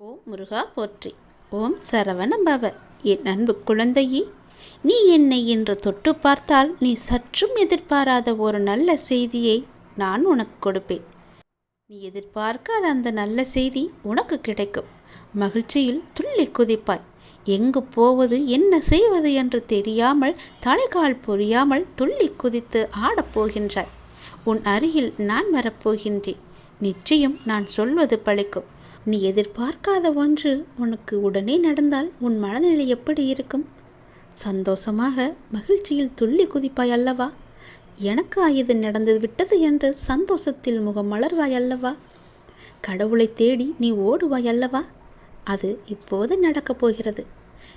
ஓம் முருகா போற்றி. ஓம் சரவண பவ என் அன்பு குழந்தையே நீ என்னை இன்று தொட்டு பார்த்தால் நீ சற்றும் எதிர்பாராத ஒரு நல்ல செய்தியை நான் உனக்கு கொடுப்பேன். நீ எதிர்பார்க்காத அந்த நல்ல செய்தி உனக்கு கிடைக்கும். மகிழ்ச்சியில் துள்ளி குதிப்பாய். எங்கு போவது என்ன செய்வது என்று தெரியாமல் தலைகால் பொறியாமல் துள்ளி குதித்து ஆடப் போகின்றாய். உன் அருகில் நான் வரப்போகின்றேன். நிச்சயம் நான் சொல்வது பழிக்கும். நீ எதிர்பார்க்காத ஒன்று உனக்கு உடனே நடந்தால் உன் மனநிலை எப்படி இருக்கும்? சந்தோஷமாக மகிழ்ச்சியில் துள்ளி குதிப்பாய் அல்லவா? எனக்கா இது நடந்து விட்டது என்று சந்தோஷத்தில் முகம் மலர்வாய் அல்லவா? கடவுளை தேடி நீ ஓடுவாய் அல்லவா? அது இப்போது நடக்கப் போகிறது.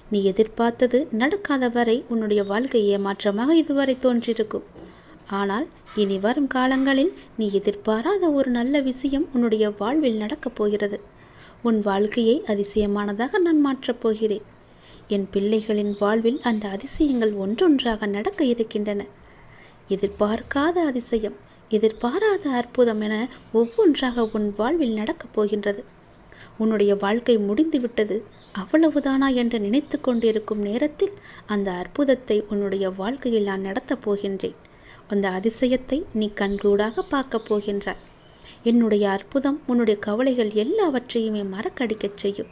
நீ எதிர்பார்த்தது நடக்காத வரை உன்னுடைய வாழ்க்கை ஏமாற்றமாக இதுவரை தோன்றியிருக்கும் ஆனால் இனி வரும் காலங்களில் நீ எதிர்பாராத ஒரு நல்ல விஷயம் உன்னுடைய வாழ்வில் நடக்கப் போகிறது. உன் வாழ்க்கையை அதிசயமானதாக நான் மாற்றப் போகிறேன். என் பிள்ளைகளின் வாழ்வில் அந்த அதிசயங்கள் ஒன்றொன்றாக நடக்க இருக்கின்றன. எதிர்பார்க்காத அதிசயம் எதிர்பாராத அற்புதம் என ஒவ்வொன்றாக உன் வாழ்வில் நடக்கப் போகின்றது. உன்னுடைய வாழ்க்கை முடிந்துவிட்டது. அவ்வளவுதானா என்று நினைத்து கொண்டிருக்கும் நேரத்தில் அந்த அற்புதத்தை உன்னுடைய வாழ்க்கையில் நான் நடத்தப் போகின்றேன். அந்த அதிசயத்தை நீ கண்கூடாக பார்க்கப் போகின்றாய். என்னுடைய அற்புதம் உன்னுடைய கவலைகள் எல்லாவற்றையுமே மறக்கடிக்கச் செய்யும்.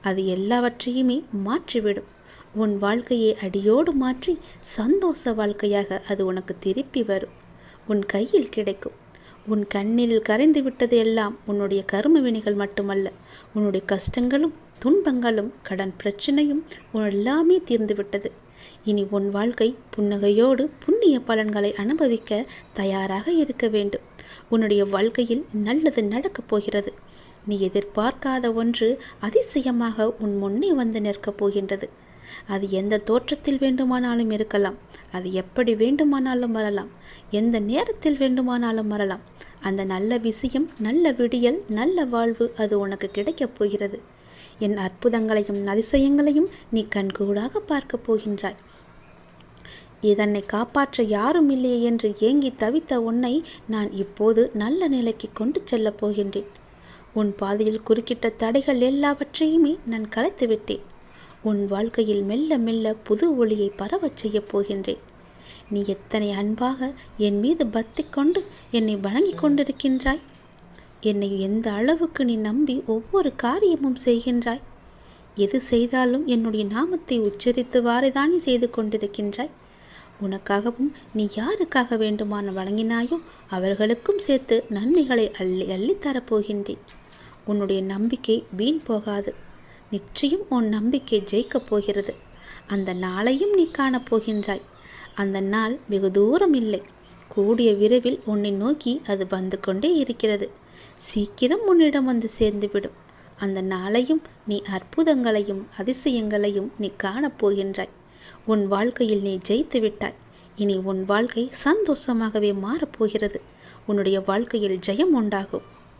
அது எல்லாவற்றையுமே மாற்றிவிடும். உன் வாழ்க்கையை அடியோடு மாற்றி சந்தோஷ வாழ்க்கையாக அது உனக்கு திருப்பி வரும். உன் கையில் கிடைக்கும். உன் கண்ணில் கரைந்து விட்டது எல்லாம் உன்னுடைய கரும வினைகள் மட்டுமல்ல உன்னுடைய கஷ்டங்களும் துன்பங்களும் கடன் பிரச்சனையும் எல்லாமே தீர்ந்து விட்டது. இனி உன் வாழ்க்கை புன்னகையோடு புண்ணிய பலன்களை அனுபவிக்க தயாராக இருக்க வேண்டும். உன்னுடைய வாழ்க்கையில் நல்லது நடக்கப் போகிறது. நீ எதிர்பார்க்காத ஒன்று அதிசயமாக உன் முன்னே வந்து நிற்கப் போகின்றது. அது எந்த தோற்றத்தில் வேண்டுமானாலும் இருக்கலாம். அது எப்படி வேண்டுமானாலும் வரலாம். எந்த நேரத்தில் வேண்டுமானாலும் வரலாம். அந்த நல்ல விஷயம் நல்ல விடியல் நல்ல வாழ்வு அது உனக்கு கிடைக்கப் போகிறது. என் அற்புதங்களையும் அதிசயங்களையும் நீ கண்கூடாக பார்க்கப் போகின்றாய். இதனை காப்பாற்ற யாரும் இல்லையே என்று ஏங்கி தவித்த உன்னை நான் இப்போது நல்ல நிலைக்கு கொண்டு செல்லப் போகின்றேன். உன் பாதையில் குறுக்கிட்ட தடைகள் எல்லாவற்றையுமே நான் கலைத்து விட்டேன். உன் வாழ்க்கையில் மெல்ல மெல்ல புது ஒளியை பரவச் செய்யப் போகின்றேன். நீ எத்தனை அன்பாக என் மீது பக்தி கொண்டு என்னை வணங்கிக் கொண்டிருக்கின்றாய்? என்னை எந்த அளவுக்கு நீ நம்பி ஒவ்வொரு காரியமும் செய்கின்றாய்? எது செய்தாலும் என்னுடைய நாமத்தை உச்சரித்து வாரைதானே செய்து கொண்டிருக்கின்றாய்? உனக்காகவும் நீ யாருக்காக வேண்டுமான வழங்கினாயோ அவர்களுக்கும் சேர்த்து நன்மைகளை அள்ளி அள்ளித்தரப்போகின்றேன் உன்னுடைய நம்பிக்கை வீண் போகாது. நிச்சயம் உன் நம்பிக்கை ஜெயிக்கப் போகிறது. அந்த நாளையும் நீ காணப்போகின்றாய் அந்த நாள் வெகு தூரம் இல்லை. கூடிய விரைவில் உன்னை நோக்கி அது வந்து கொண்டே இருக்கிறது. சீக்கிரம் உன்னிடம் வந்து சேர்ந்துவிடும். அந்த நாளையும் நீ அற்புதங்களையும் அதிசயங்களையும் நீ காணப்போகின்றாய் உன் வாழ்க்கையில் நீ ஜெயித்து விட்டாய். இனி உன் வாழ்க்கை சந்தோஷமாகவே மாறப்போகிறது. உன்னுடைய வாழ்க்கையில் ஜெயம் உண்டாகும்.